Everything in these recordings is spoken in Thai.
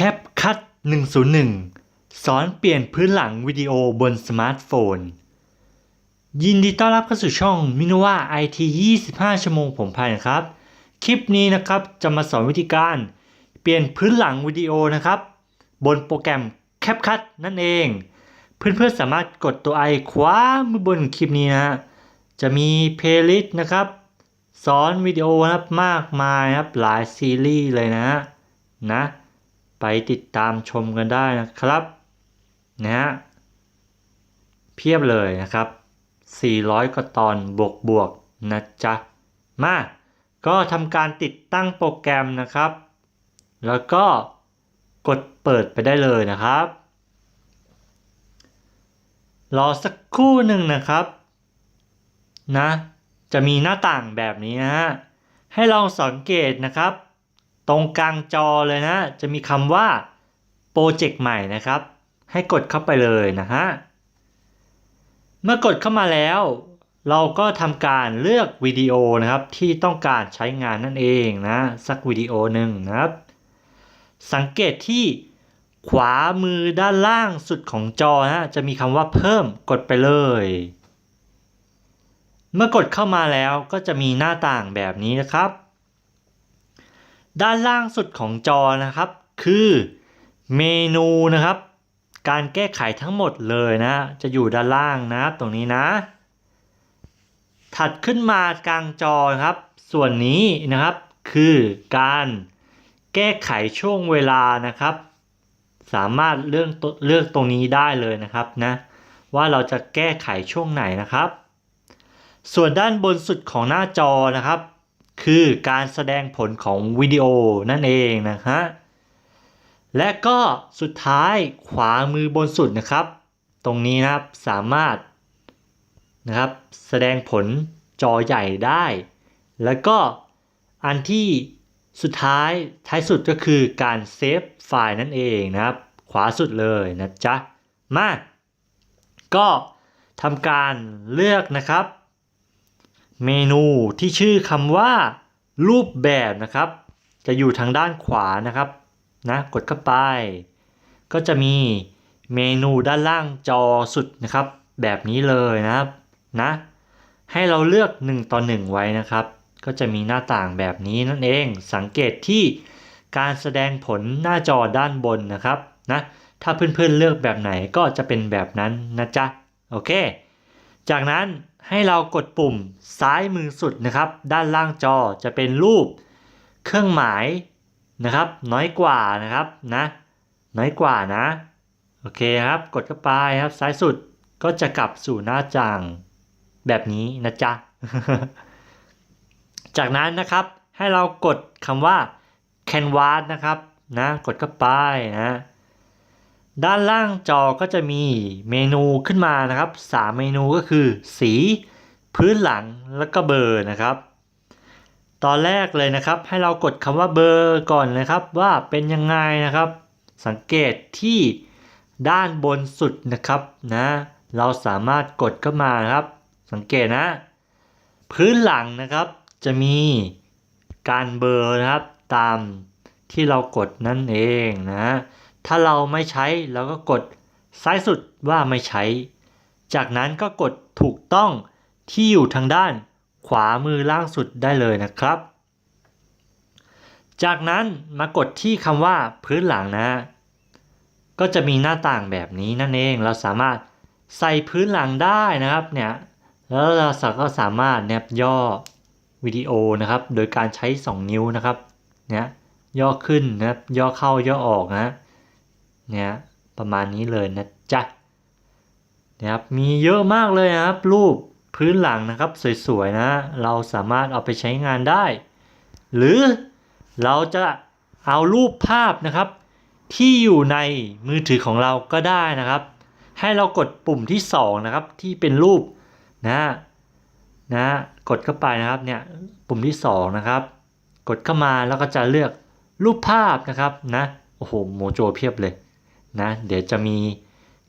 แคปคัด101 สอนเปลี่ยนพื้นหลังวิดีโอบนสมาร์ทโฟน ยินดีต้อนรับเข้าสู่ช่องมินว่า IT 25 ชั่วโมงผมพายนครับ คลิปนี้นะครับจะมาสอนวิธีการ เปลี่ยนพื้นหลังวิดีโอนะครับ บนโปรแกรม CapCut นั่นเอง เพื่อนๆสามารถกดตัวไอขวามือบนคลิปนี้นะจะมีเพลย์ลิสต์นะครับ สอนวิดีโอนะครับมากมายครับหลายซีรีส์เลยนะนะ ไปติดตามชมกันได้นะครับนะฮะเพียบเลยนะครับ 400 กว่าตอนบวกบวกนะจ๊ะ มาก็ทำการติดตั้งโปรแกรมนะครับ แล้วก็กดเปิดไปได้เลยนะครับ รอสักครู่หนึ่งนะครับนะจะมีหน้าต่างแบบนี้นะฮะให้ลองสังเกตนะครับ ตรงกลางจอเลยนะ จะมีคำว่าโปรเจกต์ใหม่นะครับ ให้กดเข้าไปเลยนะฮะ เมื่อกดเข้ามาแล้ว เราก็ทำการเลือกวิดีโอนะครับที่ต้องการใช้งานนั่นเองนะ สักวิดีโอหนึ่งนะครับ สังเกตที่ขวามือด้านล่างสุดของจอนะจะมีคำว่าเพิ่มกดไปเลย เมื่อกดเข้ามาแล้วก็จะมีหน้าต่างแบบนี้นะครับ ด้านล่างสุดของจอนะครับ คือเมนูนะครับ การแก้ไขทั้งหมดเลยนะ จะอยู่ด้านล่างนะครับตรงนี้นะ ถัดขึ้นมากลางจอนะครับ ส่วนนี้นะครับคือการแก้ไขช่วงเวลานะครับ สามารถเลือกเลือกตรงนี้ได้เลยนะครับนะว่าเราจะแก้ไขช่วงไหนนะครับ ส่วนด้านบนสุดของหน้าจอนะครับ คือการแสดงผลของวิดีโอนั่นเองนะฮะ และก็สุดท้ายขวามือบนสุดนะครับ ตรงนี้นะครับสามารถนะครับแสดงผลจอใหญ่ได้ แล้วก็อันที่สุดท้ายท้ายสุดก็คือการเซฟไฟล์นั่นเองนะครับ ขวาสุดเลยนะจ๊ะ มา ก็ทำการเลือกนะครับ เมนูที่ชื่อคำว่า รูปแบบนะครับ จะอยู่ทางด้านขวานะครับนะกดเข้าไป ก็จะมีเมนูด้านล่างจอสุดนะครับ แบบนี้เลยนะครับนะให้เราเลือก 1 ต่อ 1 ไว้นะครับ ก็จะมีหน้าต่างแบบนี้นั่นเองสังเกตที่การแสดงผลหน้าจอด้านบนนะครับนะถ้าเพื่อนๆเลือกแบบไหนก็จะเป็นแบบนั้นนะจ๊ะโอเค จากนั้น ให้เรากดปุ่มซ้ายมือสุดนะครับ ด้านล่างจอจะเป็นรูปเครื่องหมายนะครับ น้อยกว่านะครับนะน้อยกว่านะโอเคครับกดเข้าไปครับซ้ายสุดก็จะกลับสู่หน้าจางแบบนี้นะจ๊ะ จากนั้นนะครับให้เรากดคำว่า canvas นะครับนะกดเข้าไปนะ ด้านล่างจอก็จะมีเมนูขึ้นมานะครับ 3 เมนูก็คือ สี พื้นหลังแล้วก็เบอร์นะครับ ตอนแรกเลยนะครับให้เรากดคำว่าเบอร์ก่อนนะครับว่าเป็นยังไงนะครับ สังเกตที่ด้านบนสุดนะครับนะเราสามารถกดเข้ามานะครับ สังเกตนะ พื้นหลังนะครับจะมีการเบอร์นะครับตามที่เรากดนั่นเองนะ ถ้าเราไม่ใช้เราก็กดซ้ายสุดว่าไม่ใช้ จากนั้นก็กดถูกต้องที่อยู่ทางด้านขวามือล่างสุดได้เลยนะครับ จากนั้นมากดที่คำว่าพื้นหลังนะ ก็จะมีหน้าต่างแบบนี้นั่นเอง เราสามารถใส่พื้นหลังได้นะครับเนี่ยแล้วเราก็สามารถแนบย่อวิดีโอนะครับ โดยการใช้ 2 นิ้วนะครับเนี่ยย่อขึ้นนะครับย่อเข้าย่อออกนะ เนี่ยประมาณนี้เลยนะจ๊ะนะครับมีเยอะมากเลยนะครับ รูปพื้นหลังนะครับสวยๆนะ เราสามารถเอาไปใช้งานได้ หรือเราจะเอารูปภาพนะครับ ที่อยู่ในมือถือของเราก็ได้นะครับ ให้เรากดปุ่มที่ 2 นะครับ ที่เป็นรูปนะนะกดเข้าไปนะครับเนี่ยปุ่มที่ 2 นะครับ กดเข้ามาแล้วก็จะเลือกรูปภาพนะครับนะโอ้โหโมโจเพียบเลย นะเดี๋ยวจะมี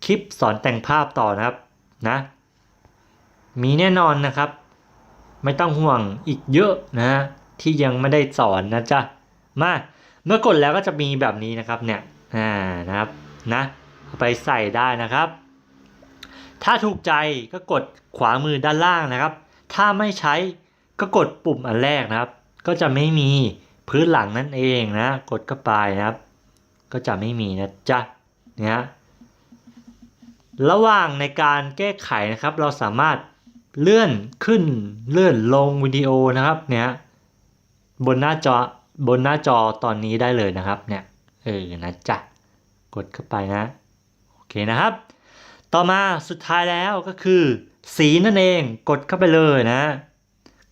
คลิปสอนแต่งภาพต่อนะครับนะ มีแน่นอนนะครับ ไม่ต้องห่วงอีกเยอะนะ ที่ยังไม่ได้สอนนะจ๊ะมาเมื่อกดแล้วก็จะมีแบบนี้นะครับเนี่ยอ่านะครับนะไปใส่ได้นะครับ ถ้าถูกใจก็กดขวามือด้านล่างนะครับ ถ้าไม่ใช้ก็กดปุ่มอันแรกนะครับ ก็จะไม่มีพื้นหลังนั่นเองนะ กดเข้าไปนะครับ ก็จะไม่มีนะจ๊ะ นี่ยระหว่างในการแก้ไขนะครับ เราสามารถเลื่อนขึ้นเลื่อนลงวิดีโอนะครับเนี่ยบนหน้าจอบนหน้าจอตอนนี้ได้เลยนะครับเนี่ยเออนะจ๊ะกดเข้าไปนะโอเคนะครับ ต่อมาสุดท้ายแล้วก็คือ สีนั่นเองกดเข้าไปเลยนะ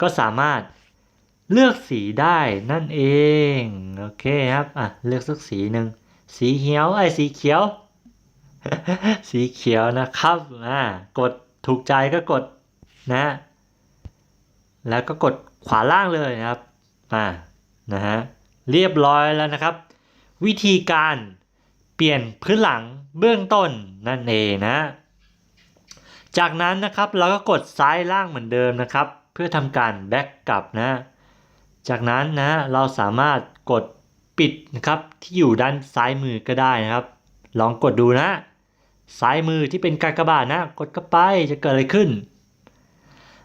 ก็สามารถเลือกสีได้นั่นเองโอเคครับอะเลือกสักสีหนึ่ง สีเขียวไอ้สีเขียว สีเขียวนะครับอ่ากดถูกใจก็กดนะ แล้วก็กดขวาล่างเลยนะครับอ่านะฮะเรียบร้อยแล้วนะครับ วิธีการเปลี่ยนพื้นหลังเบื้องต้นนั่นเองนะ จากนั้นนะครับเราก็กดซ้ายล่างเหมือนเดิมนะครับ เพื่อทำการแบ็กกลับนะ จากนั้นนะเราสามารถกด ปิดนะครับที่อยู่ด้านซ้ายมือก็ได้นะครับ ลองกดดูนะซ้ายมือที่เป็นกากบาทนะ กดเข้าไปจะเกิดอะไรขึ้น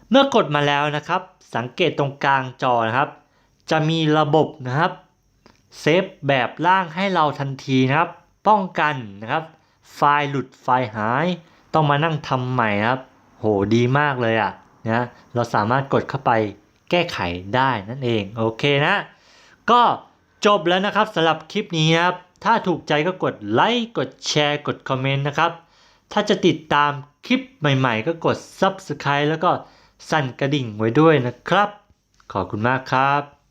เมื่อกดมาแล้วนะครับ สังเกตตรงกลางจอนะครับ จะมีระบบนะครับเซฟแบบล่างให้เราทันทีนะครับ ป้องกันนะครับ ไฟล์หลุดไฟล์หาย ต้องมานั่งทำใหม่นะครับ โหดีมากเลยอะนะเราสามารถกดเข้าไปแก้ไขได้นั่นเอง โอเคนะ ก็ จบแล้วนะครับสำหรับคลิปนี้ครับ ถ้าถูกใจก็กดไลค์กดแชร์กดคอมเมนต์นะครับ ถ้าจะติดตามคลิปใหม่ๆ ก็กด Subscribe แล้วก็สั่นกระดิ่งไว้ด้วยนะครับ ขอบคุณมากครับ